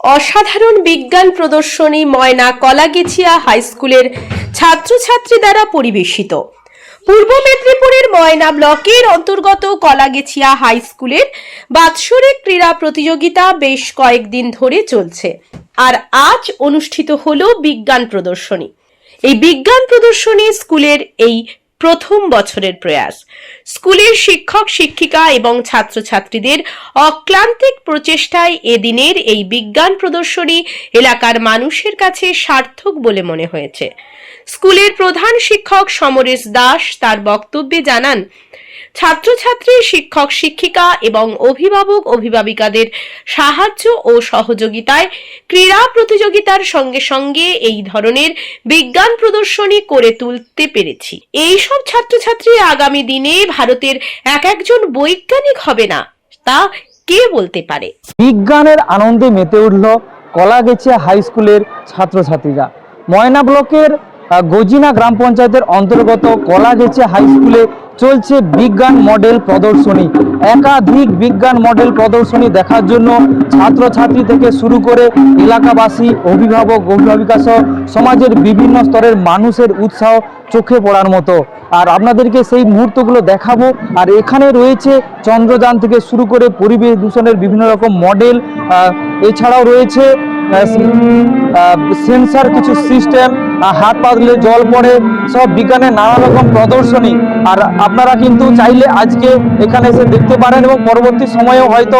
অসাধারণ বিজ্ঞান প্রদর্শনী ময়না কলাগেছিয়া হাই স্কুলের ছাত্রছাত্রী দ্বারা পরিবেশিত। পূর্ব মেদিনীপুরের ময়না ব্লকের অন্তর্গত কলাগেছিয়া হাই স্কুলের বাৎসরিক ক্রীড়া প্রতিযোগিতা বেশ কয়েকদিন ধরে চলছে। আর আজ অনুষ্ঠিত হলো বিজ্ঞান প্রদর্শনী। এই বিজ্ঞান প্রদর্শনী স্কুলের এই প্রথম বছরের প্রয়াস। স্কুলের শিক্ষক, শিক্ষিকা এবং ছাত্রছাত্রীদের অক্লান্তিক প্রচেষ্টায় এদিনের এই বিজ্ঞান প্রদর্শনী এলাকার মানুষের কাছে সার্থক বলে মনে হয়েছে। স্কুলের প্রধান শিক্ষক সমরেশ দাস তার বক্তব্যে জানান ছাত্রছাত্রী, শিক্ষক, শিক্ষিকা এবং অভিভাবক, অভিভাবিকাদের সাহায্য ও সহযোগিতায় ক্রীড়া প্রতিযোগিতার সঙ্গে সঙ্গে এই ধরনের বিজ্ঞান প্রদর্শনী করে তুলতে পেরেছি। এই সব ছাত্রছাত্রী আগামী দিনে ভারতের এক একজন বৈজ্ঞানিক হবে না, তা কে বলতে পারে? বিজ্ঞানের আনন্দে মেতে উঠল কলাগেছিয়া হাই স্কুলের ছাত্রছাত্রীরা। ময়না ব্লকের গজিনা গ্রাম পঞ্চায়েতের অন্তর্গত কলাগেছিয়া হাই স্কুলে চলছে বিজ্ঞান মডেল প্রদর্শনী। একাধিক বিজ্ঞান মডেল প্রদর্শনী দেখার জন্য ছাত্রছাত্রী থেকে শুরু করে এলাকাবাসী, অভিভাবক, অভিভাবিকা সহ সমাজের বিভিন্ন স্তরের মানুষের উৎসাহ চোখে পড়ার মতো। আর আপনাদেরকে সেই মুহূর্তগুলো দেখাবো। আর এখানে রয়েছে চন্দ্রযান থেকে শুরু করে পরিবেশ দূষণের বিভিন্ন রকম মডেল। এছাড়াও রয়েছে সেন্সার কিছু সিস্টেম। হাত পা দিলে জল পড়ে, সব বিজ্ঞানের নানা রকম প্রদর্শনী। আর আপনারা কিন্তু চাইলে আজকে এখানে এসে দেখতে পারেন এবং পরবর্তী সময়েও হয়তো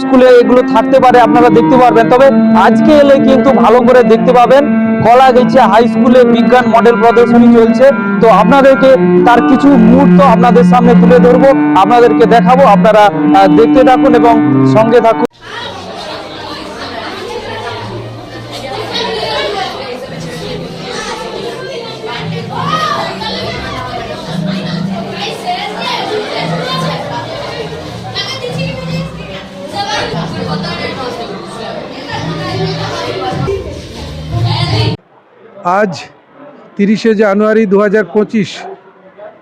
স্কুলে এগুলো থাকতে পারে, আপনারা দেখতে পারবেন। তবে আজকে এলে কিন্তু ভালো করে দেখতে পাবেন, কলা গেছে হাই স্কুলে বিজ্ঞান মডেল প্রদর্শনী চলছে। তো আপনাদেরকে তার কিছু মুহূর্ত আপনাদের সামনে তুলে ধরবো, আপনাদেরকে দেখাবো, আপনারা দেখতে থাকুন এবং সঙ্গে থাকুন। আজ তিরিশে জানুয়ারি দু হাজার পঁচিশ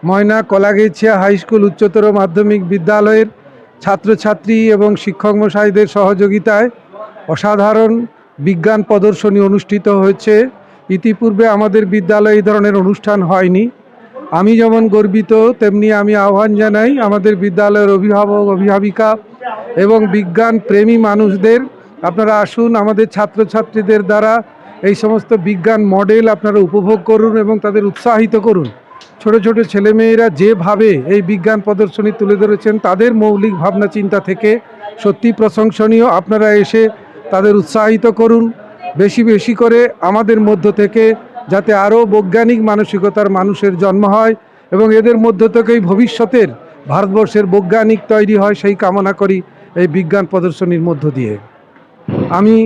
ময়না কলাগেছিয়া হাই স্কুল উচ্চতর মাধ্যমিক বিদ্যালয়ের ছাত্রছাত্রী এবং শিক্ষক মশাইদের সহযোগিতায় অসাধারণ বিজ্ঞান প্রদর্শনী অনুষ্ঠিত হয়েছে। ইতিপূর্বে আমাদের বিদ্যালয়ে এই ধরনের অনুষ্ঠান হয়নি। আমি যেমন গর্বিত, তেমনি আমি আহ্বান জানাই আমাদের বিদ্যালয়ের অভিভাবক, অভিভাবিকা এবং বিজ্ঞান প্রেমী মানুষদের। আপনারা আসুন আমাদের ছাত্রছাত্রীদের দ্বারা এই সমস্ত বিজ্ঞান মডেল আপনারা উপভোগ করুন এবং তাদের উৎসাহিত করুন। ছোট ছোট ছেলেমেয়েরা যেভাবে এই বিজ্ঞান প্রদর্শনী তুলে ধরেছেন, তাদের মৌলিক ভাবনা চিন্তা থেকে সত্যি প্রশংসনীয়। আপনারা এসে তাদের উৎসাহিত করুন। বেশি বেশি করে আমাদের মধ্য থেকে যাতে আরও বৈজ্ঞানিক মানসিকতার মানুষের জন্ম হয় এবং এদের মধ্য থেকেই ভবিষ্যতের ভারতবর্ষের বৈজ্ঞানিক তৈরি হয়, সেই কামনা করি এই বিজ্ঞান প্রদর্শনীর মধ্য দিয়ে। আমি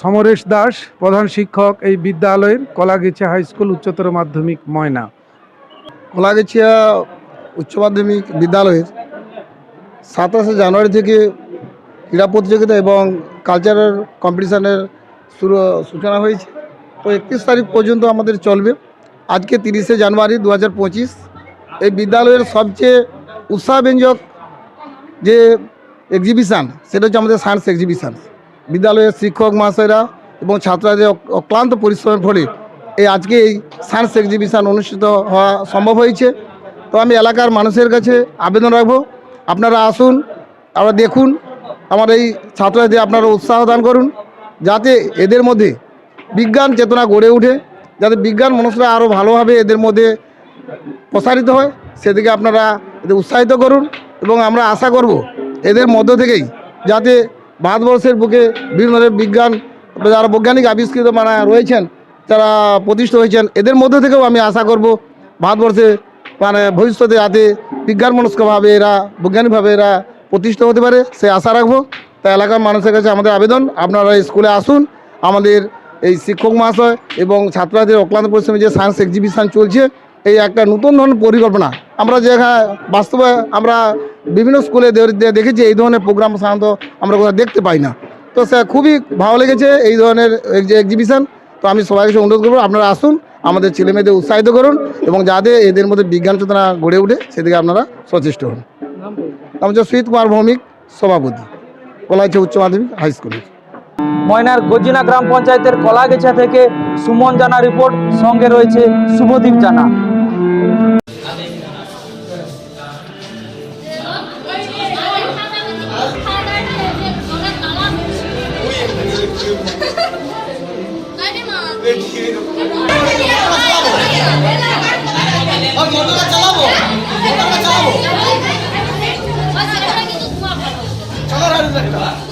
সমরেশ দাস, প্রধান শিক্ষক এই বিদ্যালয়ের কলাগেছা হাই স্কুল উচ্চতর মাধ্যমিক ময়না। কলাগেছিয়া উচ্চ মাধ্যমিক বিদ্যালয়ের সাতাশে জানুয়ারি থেকে ক্রীড়া প্রতিযোগিতা এবং কালচারাল কম্পিটিশানের শুরু, সূচনা হয়েছে। তো একত্রিশ তারিখ পর্যন্ত আমাদের চলবে। আজকে তিরিশে জানুয়ারি দু হাজার পঁচিশ। এই বিদ্যালয়ের সবচেয়ে উৎসাহব্যঞ্জক যে এক্সিবিশান সেটা হচ্ছে আমাদের সায়েন্স এক্সিবিশান বিদ্যালয়ের শিক্ষক মহাশয়রা এবং ছাত্রদের অক্লান্ত পরিশ্রমের ফলে এই আজকে এই সায়েন্স এক্সিবিশান অনুষ্ঠিত হওয়া সম্ভব হয়েছে। তো আমি এলাকার মানুষের কাছে আবেদন রাখব। আপনারা আসুন, আপনারা দেখুন, আমার এই ছাত্রদের আপনারা উৎসাহ দান করুন, যাতে এদের মধ্যে বিজ্ঞান চেতনা গড়ে ওঠে যাতে বিজ্ঞান মানুষরা আরও ভালোভাবে এদের মধ্যে প্রসারিত হয়, সেদিকে আপনারা এদের উৎসাহিত করুন এবং আমরা আশা করব এদের মধ্য থেকেই যাতে ভারতবর্ষের বুকে বিভিন্ন ধরনের বিজ্ঞান যারা বৈজ্ঞানিক আবিষ্কৃত মানে রয়েছেন, তারা প্রতিষ্ঠিত হয়েছেন, এদের মধ্যে থেকেও আমি আশা করব ভারতবর্ষে মানে ভবিষ্যতে যাতে বিজ্ঞান মনস্কভাবে এরা, বৈজ্ঞানিকভাবে এরা প্রতিষ্ঠিত হতে পারে, সে আশা রাখব। তাই এলাকার মানুষের কাছে আমাদের আবেদন, আপনারা স্কুলে আসুন, আমাদের এই শিক্ষক মহাশয় এবং ছাত্রদের অক্লান্ত পরিশ্রমে যে সায়েন্স এক্সিবিশন চলছে, এই একটা নতুন ধরনের পরিকল্পনা। আমরা যেখানে বাস্তবে আমরা বিভিন্ন স্কুলে দেখেছি, এই ধরনের প্রোগ্রাম সাধারণত আমরা কোথাও দেখতে পাই না। তো স্যার, খুবই ভালো লেগেছে এই ধরনের যে এক্সিবিশন তো আমি সবাই কাছে অনুরোধ করব, আপনারা আসুন, আমাদের ছেলেমেয়েদের উৎসাহিত করুন এবং যাতে এদের মধ্যে বিজ্ঞান চেতনা গড়ে ওঠে সেদিকে আপনারা সচেষ্ট হন। নাম হচ্ছে সুইত কুমার ভৌমিক, সভাপতি কলাইছে উচ্চ মাধ্যমিক হাই স্কুলের ময়নার গজিনা গ্রাম পঞ্চায়েতের কলাগেছা থেকে সুমন জানা রিপোর্ট সঙ্গে রয়েছে শুভদীপ জানা। るんだけど。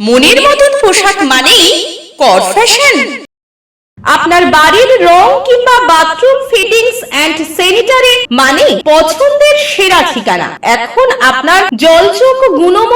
মনের মতন পোশাক মানেই কর ফ্যাশন আপনার বাড়ির রং কিংবা বাথরুম ফিটিংস এন্ড স্যানিটারি মানে পছন্দের সেরা ঠিকানা। এখন আপনার জলচোখ গুণময়ী